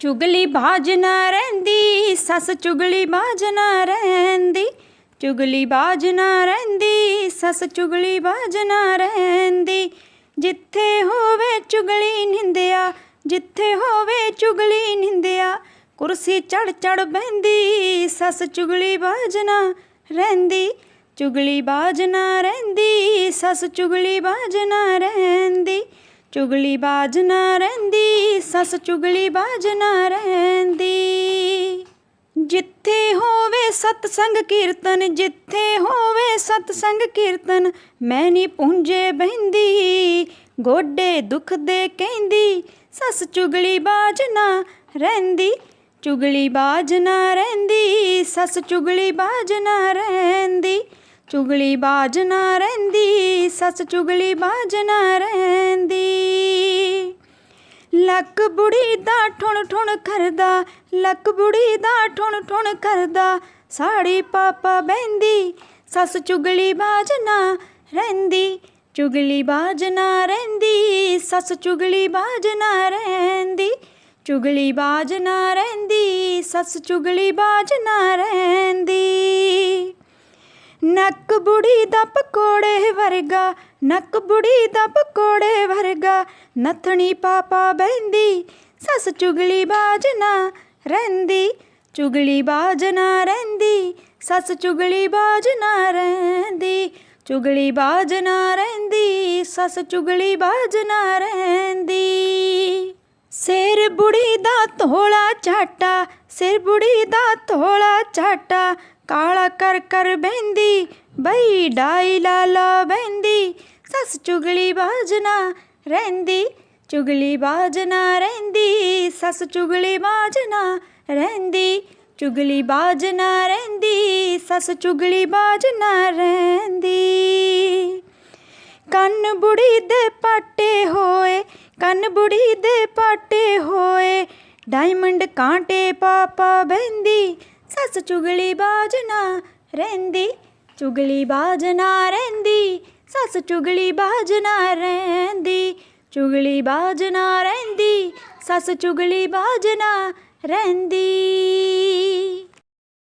ਚੁਗਲੀ ਬਾਜ ਨਾ ਰਹਿੰਦੀ, ਸੱਸ ਚੁਗਲੀ ਬਾਜ ਨਾ ਰਹਿੰਦੀ। ਚੁਗਲੀ ਬਾਜ ਨਾ ਰਹਿੰਦੀ, ਸੱਸ ਚੁਗਲੀ ਬਾਜ ਨਾ ਰਹਿੰਦੀ। ਜਿੱਥੇ ਹੋਵੇ ਚੁਗਲੀ ਨਿੰਦਿਆ, ਜਿੱਥੇ ਹੋਵੇ ਚੁਗਲੀ ਨਿੰਦਿਆ, ਕੁਰਸੀ ਚੜ ਚੜ ਬਹਿੰਦੀ, ਸੱਸ ਚੁਗਲੀ ਬਾਜ ਨਾ ਰਹਿੰਦੀ। ਚੁਗਲੀ ਬਾਜ ਨਾ ਰਹਿੰਦੀ, ਸੱਸ ਚੁਗਲੀ ਬਾਜ ਨਾ ਰਹਿੰਦੀ। ਚੁਗਲੀ ਬਾਜ ਨਾ ਰਹਿੰਦੀ ਸੱਸ ਚੁਗਲੀ ਬਾਜ ਨਾ ਰਹਿੰਦੀ। ਜਿੱਥੇ ਹੋਵੇ ਸਤਸੰਗ ਕੀਰਤਨ, ਜਿੱਥੇ ਹੋਵੇ ਸਤਸੰਗ ਕੀਰਤਨ, ਮੈਂ ਨਹੀਂ ਪੁੰਜੇ ਬਹਿੰਦੀ। ਗੋਡੇ ਦੁੱਖ ਦੇ ਕਹਿੰਦੀ, ਸੱਸ ਚੁਗਲੀ ਬਾਜ ਨਾ ਰਹਿੰਦੀ। ਚੁਗਲੀ ਬਾਜ ਨਾ ਰਹਿੰਦੀ, ਸੱਸ ਚੁਗਲੀ ਬਾਜ ਨਾ ਰਹਿੰਦੀ। ਚੁਗਲੀ ਬਾਜ ਨਾ ਰਹਿੰਦੀ, ਸੱਸ ਚੁਗਲੀ ਬਾਜ ਨਾ ਰਹਿੰਦੀ। ਲੱਕ ਬੁੜੀ ਦਾ ਠੁਣ ਠੁਣ ਕਰਦਾ, ਲੱਕ ਬੁੜੀ ਦਾ ਠੁਣ ਠੁਣ ਕਰਦਾ। ਸਾੜੀ ਪਾਪਾ ਬਹਿੰਦੀ, ਸੱਸ ਚੁਗਲੀ ਬਾਜ ਨਾ ਰਹਿੰਦੀ। ਚੁਗਲੀ ਬਾਜ ਨਾ ਰਹਿੰਦੀ, ਸੱਸ ਚੁਗਲੀ ਬਾਜ ਨਾ ਰਹਿੰਦੀ। ਚੁਗਲੀ ਬਾਜ ਨਾ ਰਹਿੰਦੀ, ਸੱਸ ਚੁਗਲੀ ਬਾਜ ਨਾ ਰਹਿੰਦੀ। ਨੱਕ ਬੁੜੀ ਦਾ ਪਕੌੜੇ ਵਰਗਾ ਨੱਕ ਬੁੜੀ ਦਾ ਪਕੌੜੇ ਵਰਗਾ। ਨਥਣੀ ਪਾਪਾ ਬਹਿੰਦੀ, ਸੱਸ ਚੁਗਲੀ ਬਾਜ ਨਾ ਰਹਿੰਦੀ। ਚੁਗਲੀ ਬਾਜ ਨਾ ਰਹਿੰਦੀ, ਸੱਸ ਚੁਗਲੀ ਬਾਜ ਨਾ ਰਹਿੰਦੀ। ਚੁਗਲੀ ਬਾਜ ਨਾ ਰਹਿੰਦੀ, ਸੱਸ ਚੁਗਲੀ ਬਾਜ ਨਾ ਰਹਿੰਦੀ। ਸਿਰ ਬੁੜੀ ਦਾ ਧੋਲਾ ਝਾਟਾ, ਸਿਰ ਬੁੜੀ ਦਾ ਧੋਲਾ ਝਾਟਾ, ਕਾਲਾ ਕਰ ਕਰ ਬਹਿੰਦੀ, ਬਈ ਡਾਈ ਲਾਲਾ ਬਹਿੰਦੀ, ਸੱਸ ਚੁਗਲੀ ਬਾਜ ਨਾ ਰਹਿੰਦੀ, ਚੁਗਲੀ ਬਾਜ ਨਾ ਰਹਿੰਦੀ, ਸੱਸ ਚੁਗਲੀ ਬਾਜ ਨਾ ਰਹਿੰਦੀ, ਚੁਗਲੀ ਬਾਜ ਨਾ ਰਹਿੰਦੀ, ਸੱਸ ਚੁਗਲੀ ਬਾਜ ਨਾ ਰਹਿੰਦੀ। ਕੰਨ ਬੁੜੀ ਦੇ ਪਾਟੇ ਹੋਏ ਕੰਨ ਬੁੜੀ ਦੇ ਪਾਟੇ ਹੋਏ ਡਾਇਮੰਡ ਕਾਂਟੇ ਪਾਪਾ ਬਹਿੰਦੀ, ਸੱਸ ਚੁਗਲੀ ਬਾਜ ਨਾ ਰਹਿੰਦੀ, ਚੁਗਲੀ ਬਾਜ ਨਾ ਰਹਿੰਦੀ, ਸੱਸ ਚੁਗਲੀ ਬਾਜ ਨਾ ਰਹਿੰਦੀ, ਚੁਗਲੀ ਬਾਜ ਨਾ ਰਹਿੰਦੀ, ਸੱਸ ਚੁਗਲੀ ਬਾਜਨਾ ਰਹਿੰਦੀ।